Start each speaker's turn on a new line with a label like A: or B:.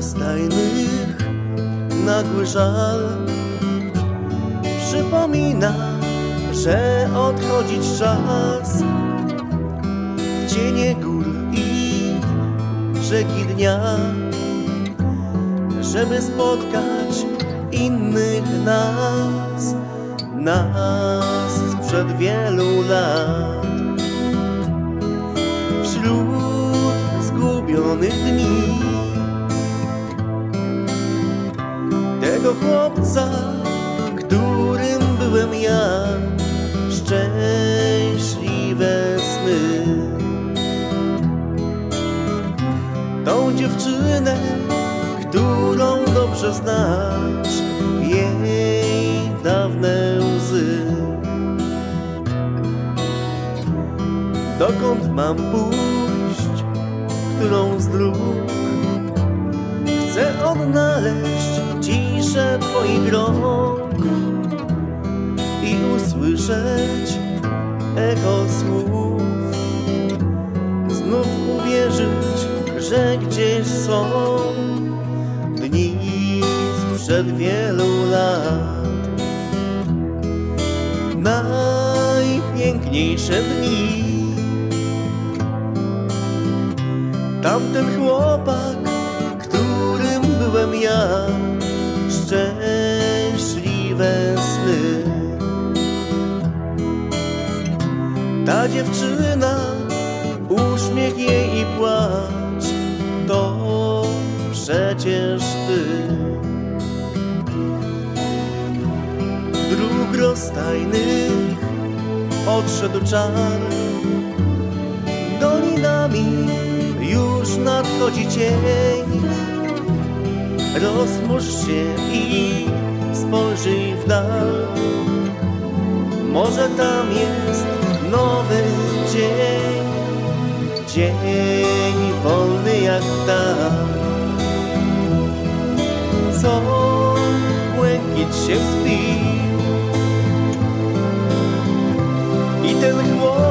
A: rozstajnych nagły żal przypomina, że odchodzić czas w cienie gór i brzegi dnia, żeby spotkać innych nas, nas sprzed wielu lat. Wśród zgubionych dni tego chłopca, którym byłem ja, szczęśliwe sny. Tą dziewczynę, którą dobrze znasz, jej dawne łzy. Dokąd mam pójść, którą z dróg Chcę odnaleźć ciszę Twoich rąk i usłyszeć echo słów. Znów uwierzyć, że gdzieś są dni sprzed wielu lat. Najpiękniejsze dni. Tamten chłopak, byłem ja, szczęśliwe sny. Ta dziewczyna, uśmiech jej i płacz, to przecież ty. Dróg rozstajnych odszedł czar, dolinami już nadchodzi cień. Rozmusz się i spojrzyj w dal. Może tam jest nowy dzień, dzień wolny jak ptak. Co błękit się wspił i ten chłop